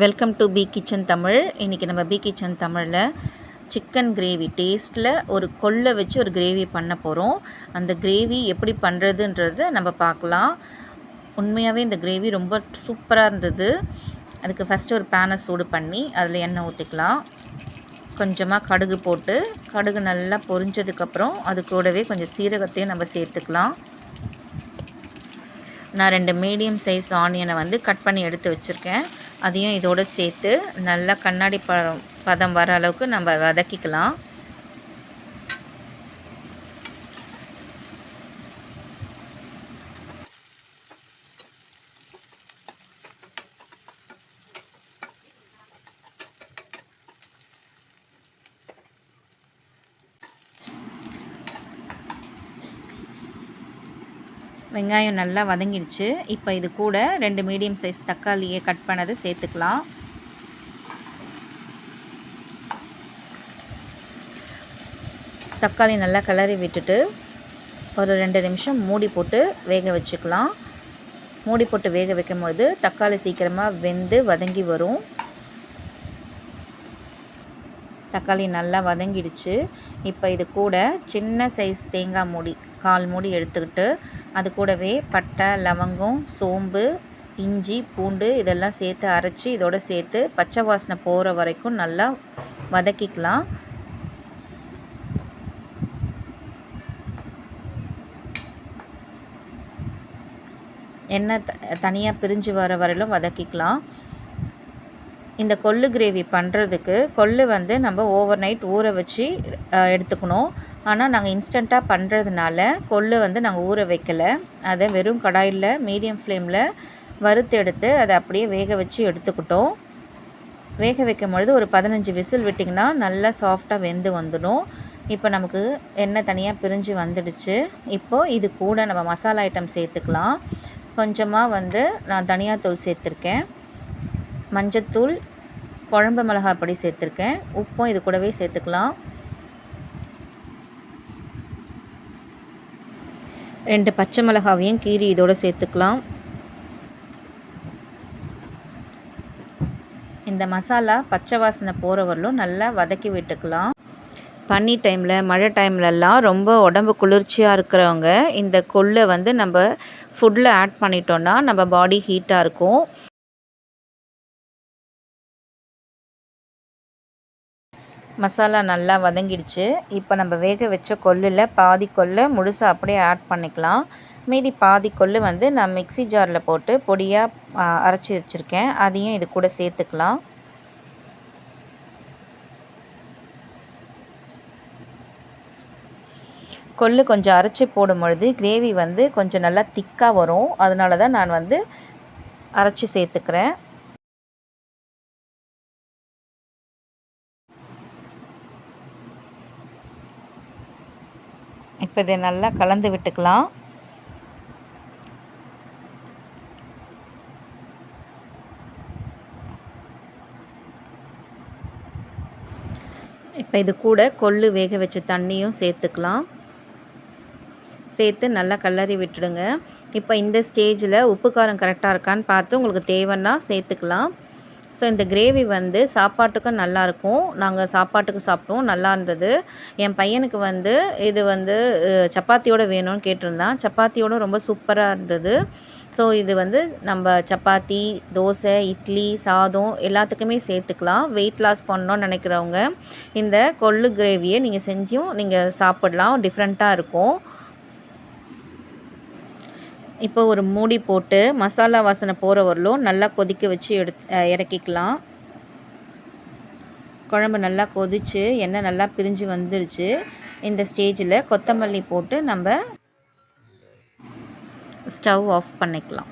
Welcome to B kitchen Tamil இன்றைக்கி நம்ம B kitchen தமிழில் சிக்கன் கிரேவி டேஸ்ட்டில் ஒரு கொல்லை வச்சு ஒரு கிரேவி பண்ண போகிறோம் அந்த கிரேவி எப்படி பண்ணுறதுன்றத நம்ம பார்க்கலாம். உண்மையாகவே இந்த கிரேவி ரொம்ப சூப்பராக இருந்தது. அதுக்கு ஃபஸ்ட்டு ஒரு பேனை சூடு பண்ணி அதில் எண்ணெய் ஊற்றிக்கலாம் கொஞ்சமாக கடுகு போட்டு கடுகு நல்லா பொரிஞ்சதுக்கப்புறம் அது கூடவே கொஞ்சம் சீரகத்தையும் நம்ம சேர்த்துக்கலாம். நான் ரெண்டு மீடியம் சைஸ் ஆனியனை வந்து கட் பண்ணி எடுத்து வச்சுருக்கேன். அதையும் இதோடு சேர்த்து நல்லா கண்ணாடி ப பதம் வர அளவுக்கு நம்ம வதக்கிக்கலாம். வெங்காயம் நல்லா வதங்கிடுச்சு. இப்போ இது கூட ரெண்டு மீடியம் சைஸ் தக்காளியை கட் பண்ணதை சேர்த்துக்கலாம். தக்காளி நல்லா கிளறி விட்டுட்டு ஒரு ரெண்டு நிமிஷம் மூடி போட்டு வேக வச்சுக்கலாம். மூடி போட்டு வேக வைக்கும்போது தக்காளி சீக்கிரமாக வெந்து வதங்கி வரும். தக்காளி நல்லா வதங்கிடுச்சு. இப்போ இது கூட சின்ன சைஸ் தேங்காய் மூடி கால் மூடி எடுத்துக்கிட்டு அது கூடவே பட்டை லவங்கம் சோம்பு இஞ்சி பூண்டு இதெல்லாம் சேர்த்து அரைச்சி இதோட சேர்த்து பச்சை வாசனை போகிற வரைக்கும் நல்லா வதக்கிக்கலாம். எண்ணெய் த தனியாக பிரிஞ்சு வர வரையிலும் வதக்கிக்கலாம். இந்த கொள்ளு கிரேவி பண்ணுறதுக்கு கொள்ளு வந்து நம்ம ஓவர் நைட் ஊற வச்சு எடுத்துக்கணும். ஆனால் நாங்கள் இன்ஸ்டண்ட்டாக பண்ணுறதுனால கொள்ளு வந்து நாங்கள் ஊற வைக்கலை. அதை வெறும் கடாயில் மீடியம் ஃப்ளேமில் வறுத்து எடுத்து அதை அப்படியே வேக வச்சு எடுத்துக்கிட்டோம். வேக வைக்கும் பொழுது ஒரு பதினஞ்சு விசில் விட்டிங்கன்னா நல்லா சாஃப்டாக வெந்து வந்துடும். இப்போ நமக்கு எண்ணெய் தனியாக பிரிஞ்சு வந்துடுச்சு. இப்போது இது கூட நம்ம மசாலா ஐட்டம் சேர்த்துக்கலாம். கொஞ்சமாக வந்து நான் தனியாத்தூள் சேர்த்துருக்கேன். மஞ்சத்தூள் குழம்பு மிளகாய் பொடி சேர்த்துருக்கேன். உப்பும் இது கூடவே சேர்த்துக்கலாம். ரெண்டு பச்சை மிளகாவையும் கீரி இதோடு சேர்த்துக்கலாம். இந்த மசாலா பச்சை வாசனை போகிற நல்லா வதக்கி விட்டுக்கலாம். பனி டைமில் மழை டைம்லலாம் ரொம்ப உடம்பு குளிர்ச்சியாக இருக்கிறவங்க இந்த கொள்ளை வந்து நம்ம ஃபுட்டில் ஆட் பண்ணிட்டோன்னா நம்ம பாடி ஹீட்டாக இருக்கும். மசாலா நல்லா வதங்கிடுச்சு. இப்போ நம்ம வேக வச்ச கொல்லில் பாதி கொல்லை முழுசாக அப்படியே ஆட் பண்ணிக்கலாம். மீதி பாதி கொல்லு வந்து நான் மிக்சி ஜாரில் போட்டு பொடியாக அரைச்சி வச்சுருக்கேன். அதையும் இது கூட சேர்த்துக்கலாம். கொள்ளு கொஞ்சம் அரைச்சி போடும் பொழுது கிரேவி வந்து கொஞ்சம் நல்லா திக்காக வரும். அதனால தான் நான் வந்து அரைச்சி சேர்த்துக்கிறேன். இப்போ இதை நல்லா கலந்து விட்டுக்கலாம். இப்போ இது கூட கொள்ளு வேக வச்ச தண்ணியும் சேர்த்துக்கலாம். சேர்த்து நல்லா கல்லறி விட்டுடுங்க. இப்போ இந்த ஸ்டேஜில் உப்பு காரம் கரெக்டாக இருக்கான்னு பார்த்து உங்களுக்கு தேவைன்னா சேர்த்துக்கலாம். ஸோ இந்த கிரேவி வந்து சாப்பாட்டுக்கும் நல்லாயிருக்கும் நாங்கள் சாப்பாட்டுக்கு சாப்பிட்டோம் நல்லா இருந்தது. என் பையனுக்கு வந்து இது வந்து சப்பாத்தியோடு வேணும்னு கேட்டிருந்தான். சப்பாத்தியோடு ரொம்ப சூப்பராக இருந்தது. ஸோ இது வந்து நம்ம சப்பாத்தி தோசை இட்லி சாதம் எல்லாத்துக்குமே சேர்த்துக்கலாம். வெயிட் லாஸ் பண்ணணும்னு நினைக்கிறவங்க இந்த கொள்ளு கிரேவியை நீங்கள் செஞ்சும் நீங்கள் சாப்பிடலாம். டிஃப்ரெண்ட்டாக இருக்கும். இப்போ ஒரு மூடி போட்டு மசாலா வாசனை போகிற வரலும் நல்லா கொதிக்க வச்சு எடு இறக்கிக்கலாம். குழம்பு நல்லா கொதித்து எண்ணெய் நல்லா பிரிஞ்சு வந்துடுச்சு இந்த ஸ்டேஜில் கொத்தமல்லி போட்டு நம்ம ஸ்டவ் ஆஃப் பண்ணிக்கலாம்.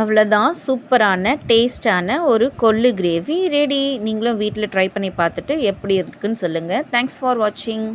அவ்வளோதான் சூப்பரான டேஸ்டான ஒரு கொள்ளு கிரேவி ரெடி. நீங்களும் வீட்டில் ட்ரை பண்ணி பார்த்துட்டு எப்படி இருக்குன்னு சொல்லுங்கள் தேங்க்ஸ் ஃபார் வாட்சிங்